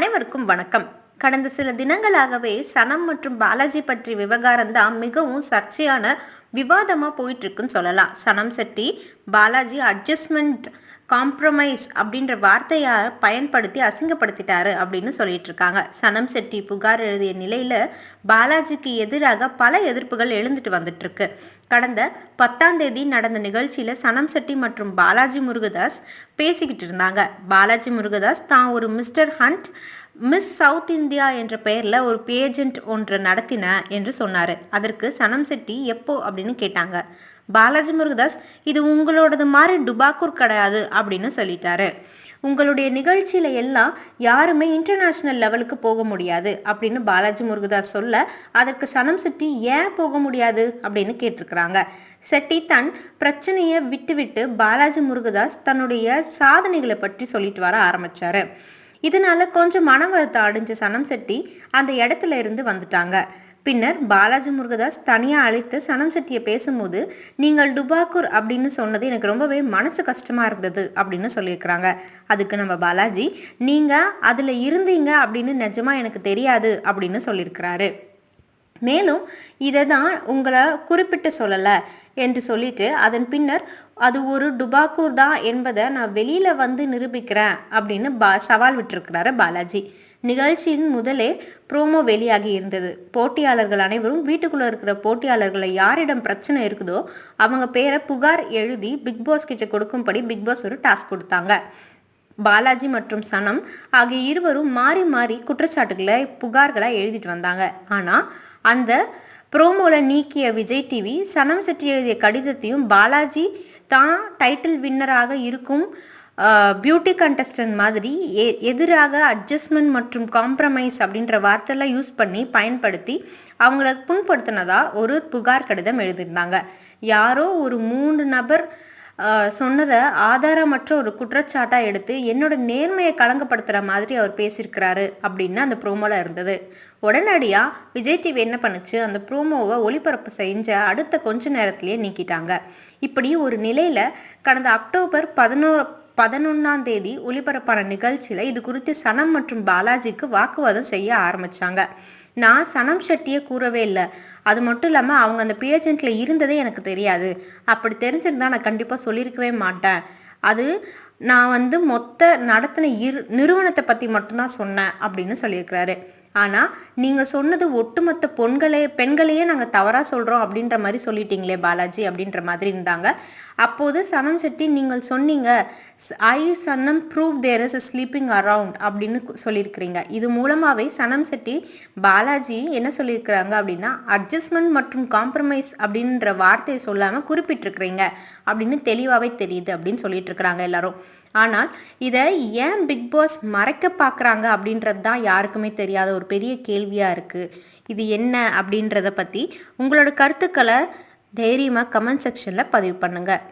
அனைவருக்கும் வணக்கம். கடந்த சில தினங்களாகவே சனம் மற்றும் பாலாஜி பற்றிய விவகாரம் தான் மிகவும் சர்ச்சையான விவாதமாக போயிட்டு இருக்குன்னு சொல்லலாம். சனம் செட்டி பாலாஜி அட்ஜஸ்ட்மெண்ட் காம்ப்ரமைஸ் அப்படின்ற வார்த்தையை பயன்படுத்தி அசிங்கப்படுத்திட்டாரு அப்படின்னு சொல்லிட்டு இருக்காங்க சனம் செட்டி புகார் எழுதிய நிலையில் பாலாஜிக்கு எதிராக பல எதிர்ப்புகள் எழுந்துட்டு வந்துட்டு இருக்கு கடந்த பத்தாம் தேதி நடந்த நிகழ்ச்சியில் சனம் செட்டி மற்றும் பாலாஜி முருகதாஸ் பேசிக்கிட்டு இருந்தாங்க. பாலாஜி முருகதாஸ் தான் ஒரு mister hunt miss south India என்ற பெயரில் ஒரு பேஜெண்ட் ஒன்று நடத்தின என்று சொன்னார். அதற்கு சனம் செட்டி எப்போ அப்படின்னு கேட்டாங்க. பாலாஜி முருகதாஸ் இது உங்களோடது மாதிரி டுபாக்கூர் கிடையாது அப்படின்னு சொல்லிட்டாரு. உங்களுடைய நிகழ்ச்சியில எல்லாம் யாருமே இன்டர்நேஷ்னல் லெவலுக்கு போக முடியாது அப்படின்னு பாலாஜி முருகதாஸ் சொல்ல அதற்கு சனம் செட்டி ஏன் போக முடியாது அப்படின்னு கேட்டிருக்கிறாங்க. செட்டி தன் பிரச்சனையை விட்டுவிட்டு பாலாஜி முருகதாஸ் தன்னுடைய சாதனைகளை பற்றி சொல்லிட்டு வர ஆரம்பிச்சாரு. இதனால கொஞ்சம் மன வருத்தம் அடைஞ்ச சனம் செட்டி அந்த இடத்துல இருந்து வந்துட்டாங்க. பின்னர் பாலாஜி முருகதாஸ் தனியாக அழைத்து சனம் செட்டியை பேசும்போது நீங்கள் டுபாக்கூர் அப்படின்னு சொன்னது எனக்கு ரொம்பவே மனசு கஷ்டமாக இருந்தது அப்படின்னு சொல்லியிருக்கிறாங்க. அதுக்கு நம்ம பாலாஜி நீங்கள் அதில் இருந்தீங்க அப்படின்னு நிஜமாக எனக்கு தெரியாது அப்படின்னு சொல்லியிருக்கிறாரு. மேலும் இதை தான் உங்களை குறிப்பிட்டு சொல்லலை. என்று சொல்லிட்டு அதன் பின்னர் அது ஒரு டுபாக்கூர் தான் என்பதை நான் வெளியில் வந்து நிரூபிக்கிறேன் அப்படின்னு பா சவால் விட்டுருக்கிறாரு பாலாஜி. நிகழ்ச்சியின் முதலே ப்ரோமோ வெளியாகி இருந்தது. போட்டியாளர்கள் அனைவரும் வீட்டுக்குள்ளே இருக்கிற போட்டியாளர்களை யாரிடம் பிரச்சனை இருக்குதோ அவங்க பேரை புகார் எழுதி பிக் பாஸ் கிட்ட கொடுக்கும்படி பிக் பாஸ் ஒரு டாஸ்க் கொடுத்தாங்க. பாலாஜி மற்றும் சனம் ஆகிய இருவரும் மாறி மாறி குற்றச்சாட்டுகளை புகார்களை எழுதிட்டு வந்தாங்க. ஆனால் அந்த ப்ரோமோல நீக்கிய விஜய் டிவி சனம் செட்டி எழுதிய கடிதத்தையும் பாலாஜி தான் டைட்டில் வின்னராக இருக்கும் பியூட்டி கண்டஸ்டன்ட் மாதிரி எ எதிராக அட்ஜஸ்ட்மெண்ட் மற்றும் காம்ப்ரமைஸ் அப்படின்ற வார்த்தையெல்லாம் யூஸ் பண்ணி பயன்படுத்தி அவங்கள புண்படுத்தினதா ஒரு புகார் கடிதம் எழுதியிருந்தாங்க. யாரோ ஒரு மூன்று நபர் சொன்னதை ஆதாரமற்ற ஒரு குற்றச்சாட்டாக எடுத்து என்னோட நேர்மையை களங்கப்படுத்துகிற மாதிரி அவர் பேசியிருக்கிறாரு அப்படின்னு அந்த ப்ரோமோவில் இருந்தது. உடனடியாக விஜய் டிவி என்ன பண்ணுச்சு? அந்த ப்ரோமோவை ஒளிபரப்பு செஞ்ச அடுத்த கொஞ்ச நேரத்திலேயே நீக்கிட்டாங்க. இப்படி ஒரு நிலையில் கடந்த அக்டோபர் பதினோ பதினொன்றாம் தேதி ஒளிபரப்பான நிகழ்ச்சியில் இது குறித்து சனம் மற்றும் பாலாஜிக்கு வாக்குவாதம் செய்ய ஆரம்பித்தாங்க நான் சனம் ஷெட்டியை கூறவே இல்லை. அது மட்டும் இல்லாமல் அவங்க அந்த பேஜெண்ட்டில் இருந்ததே எனக்கு தெரியாது. அப்படி தெரிஞ்சிருந்தா நான் கண்டிப்பாக சொல்லியிருக்கவே மாட்டேன். அது நான் வந்து மொத்த நடத்தின இரு நிறுவனத்தை பற்றி மட்டும்தான் சொன்னேன் அப்படின்னு சொல்லியிருக்கிறாரு. ஆனால் நீங்கள் சொன்னது ஒட்டுமொத்த பொண்களே பெண்களையே நாங்கள் தவறாக சொல்கிறோம் அப்படின்ற மாதிரி சொல்லிட்டீங்களே பாலாஜி அப்படின்ற மாதிரி இருந்தாங்க. அப்போது சனம் செட்டி நீங்கள் சொன்னீங்க I சன்னம் prove there is sleeping around அப்படின்னு சொல்லியிருக்கிறீங்க. இது மூலமாகவே சனம் செட்டி பாலாஜி என்ன சொல்லியிருக்கிறாங்க அப்படின்னா அட்ஜஸ்ட்மெண்ட் மற்றும் காம்ப்ரமைஸ் அப்படின்ற வார்த்தையை சொல்லாமல் குறிப்பிட்டிருக்கிறீங்க அப்படின்னு தெளிவாகவே தெரியுது அப்படின்னு சொல்லிட்டு இருக்கிறாங்க எல்லாரும். ஆனால் இதை ஏன் பிக் பாஸ் மறைக்க பார்க்குறாங்க அப்படின்றது தான் யாருக்குமே தெரியாத ஒரு பெரிய கேள்வியாக இருக்குது இது என்ன அப்படின்றத பற்றி உங்களோட கருத்துக்களை தைரியமாக கமெண்ட் செக்ஷனில் பதிவு பண்ணுங்கள்